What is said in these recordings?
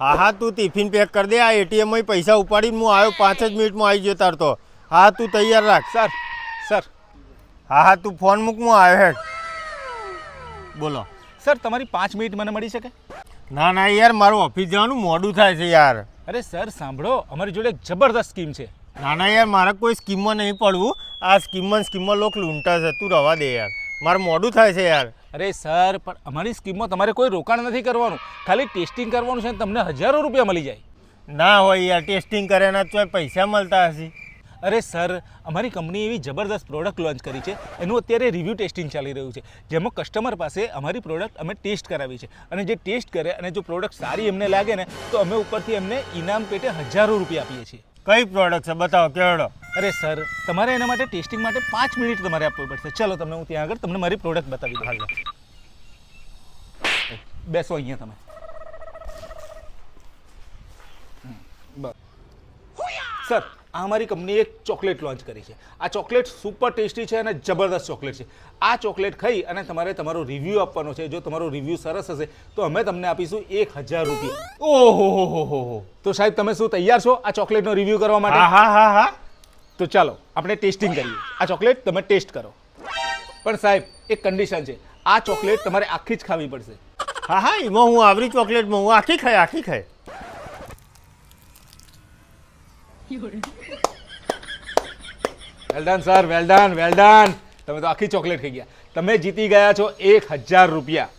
હા હા તું ટિફિન પેક કરી દે આ એટીએમમાં પૈસા ઉપાડીને હું આવ્યો પાંચ જ મિનિટમાં આવી ગયો તાર તો. હા તું તૈયાર રાખ. Sir sir. હા હા તું ફોન મૂક હું આવ્યો હેડ. બોલો. સર તમારી પાંચ મિનિટ મને મળી શકે? ના ના યાર મારું ઓફિસ જવાનું મોડું થાય છે યાર. અરે સર સાંભળો. અમારી જોડે એક જબરદસ્ત સ્કીમ છે. ના ના યાર મારે કોઈ સ્કીમમાં નહીં પડવું. આ સ્કીમમાં સ્કીમમાં લોક લૂંટા છે. તું રવા દે યાર. મારે મોડું થાય છે યાર. અરે સર પણ અમારી સ્કીમમાં તમારે કોઈ રોકાણ નથી કરવાનું. ખાલી ટેસ્ટિંગ કરવાનું છે તમને હજારો રૂપિયા મળી જાય. ના હોય યાર ટેસ્ટિંગ કર્યાના તો પૈસા મળતા હશે. અરે સર અમારી કંપનીએ એવી જબરદસ્ત પ્રોડક્ટ લોન્ચ કરી છે. એનું અત્યારે રિવ્યૂ ટેસ્ટિંગ ચાલી રહ્યું છે. જેમાં કસ્ટમર પાસે અમારી પ્રોડક્ટ અમે ટેસ્ટ કરાવી છે. અને જે ટેસ્ટ કરે અને જો પ્રોડક્ટ સારી એમને લાગે ને તો અમે ઉપરથી એમને ઇનામ પેટે હજારો રૂપિયા આપીએ છીએ. કઈ પ્રોડક્ટ છે? બતાવો કેવડો? અરે સર તમારે એના માટે ટેસ્ટિંગ માટે પાંચ મિનિટ તમારે આપવી પડશે. ચલો તમને હું ત્યાં આગળ તમને મારી પ્રોડક્ટ બતાવી દઉં. બેસો અહીંયા તમે. સર આ અમારી કંપનીએ એક ચોકલેટ લોન્ચ કરી છે. આ ચોકલેટ સુપર ટેસ્ટી છે અને જબરદસ્ત ચોકલેટ છે. આ ચોકલેટ ખાઈ અને તમારે તમારો રિવ્યૂ આપવાનો છે. જો તમારો રિવ્યૂ સરસ હશે તો અમે તમને આપીશું એક હજાર રૂપિયા. ઓહો હો હો હો હો. તો સાહેબ તમે શું તૈયાર છો આ ચોકલેટનો રિવ્યૂ કરવા માટે? હા હા હા હા. તો ચાલો આપણે ટેસ્ટિંગ કરીએ. આ ચોકલેટ તમે ટેસ્ટ કરો. પણ સાહેબ એક કન્ડિશન છે. આ ચોકલેટ તમારે આખી જ ખાવી પડશે. હા હા એમાં હું આવરી ચોકલેટમાં હું આખી ખાય આખી ખાય. વેલડન સર વેલડન વેલડન તમે તો આખી ચોકલેટ ખાઈ ગયા. તમે જીતી ગયા છો એક હજાર રૂપિયા.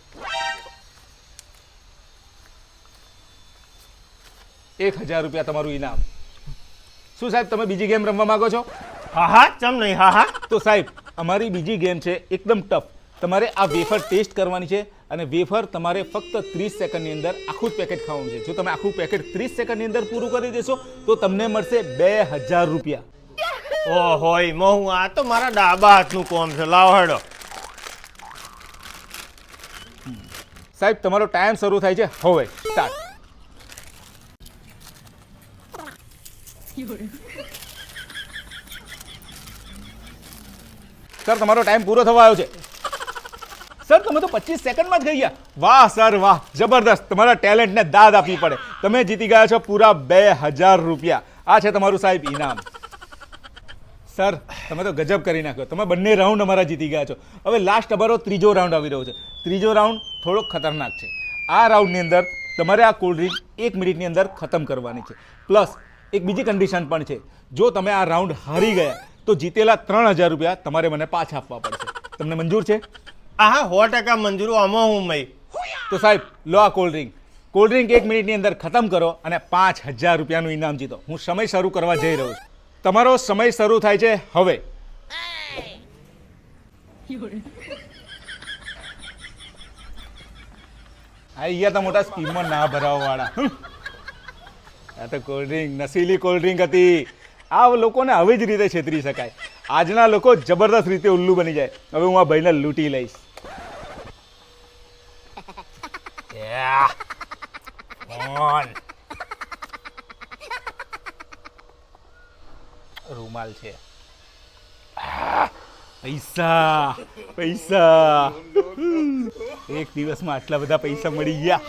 એક હજાર રૂપિયા તમારું ઇનામ. શું સાહેબ તમે બીજી ગેમ રમવા માંગો છો? હા હા ચમ નહીં હા હા. તો સાહેબ અમારી બીજી ગેમ છે એકદમ ટફ. તમારે આ વેફર ટેસ્ટ કરવાની છે અને વેફર તમારે ફક્ત ત્રીસ સેકન્ડની અંદર આખું પેકેટ ખાવાનું છે. જો તમે આખું પેકેટ ત્રીસ સેકન્ડની અંદર પૂરું કરી દેશો તો તમને મળશે બે હજાર રૂપિયા. ઓહો હું આ તો મારા ડાબા હાથનું કોમ છે. લાવ હેડો. સાહેબ તમારો ટાઈમ શરૂ થાય છે. હવે સ્ટાર્ટ સર તમારો ટાઈમ પૂરો થવા આવ્યો છે. સર તમે તો પચીસ સેકન્ડમાં જ ગઈ ગયા. વાહ સર વાહ. જબરદસ્ત. તમારા ટેલેન્ટને દાદ આપવી પડે. તમે જીતી ગયા છો પૂરા બે હજાર રૂપિયા. આ છે તમારું સાહેબ ઇનામ સર તમે તો ગજબ કરી નાખ્યો. તમે બંને રાઉન્ડ અમારા જીતી ગયા છો. હવે લાસ્ટ અમારો ત્રીજો રાઉન્ડ આવી રહ્યો છે. ત્રીજો રાઉન્ડ થોડોક ખતરનાક છે. આ રાઉન્ડની અંદર તમારે આ કોલ્ડ ડ્રિંક એક મિનિટની અંદર ખતમ કરવાની છે. પ્લસ એક બીજી કન્ડિશન પણ છે. જો તમે આ રાઉન્ડ હારી ગયા તો જીતેલા ત્રણ હજાર રૂપિયા તમારે મને પાછા આપવા પડશે. તમને મંજૂર છે? હા સો ટકા મંજૂર આમાં હું મય. તો સાહેબ લો આ કોલ્ડ ડ્રિંક કોલ્ડ ડ્રિંક એક મિનિટની અંદર ખતમ કરો અને પાંચ હજાર રૂપિયાનું ઇનામ જીતો. હું સમય શરૂ કરવા જઈ રહ્યો છું. તમારો સમય શરૂ થાય છે હવે. અહીંયા તો મોટા સ્કીમમાં ના ભરાવવાળા. આ તો કોલ્ડ ડ્રિંક નશીલી કોલ્ડ ડ્રિંક હતી. આ લોકોને આવી જ રીતે છેતરી શકાય. આજના લોકો જબરદસ્ત રીતે ઉલ્લુ બની જાય. હવે હું આ ભાઈને લૂંટી લઈશ. રૂમાલ છે. પૈસા પૈસા. એક દિવસમાં આટલા બધા પૈસા મળી ગયા.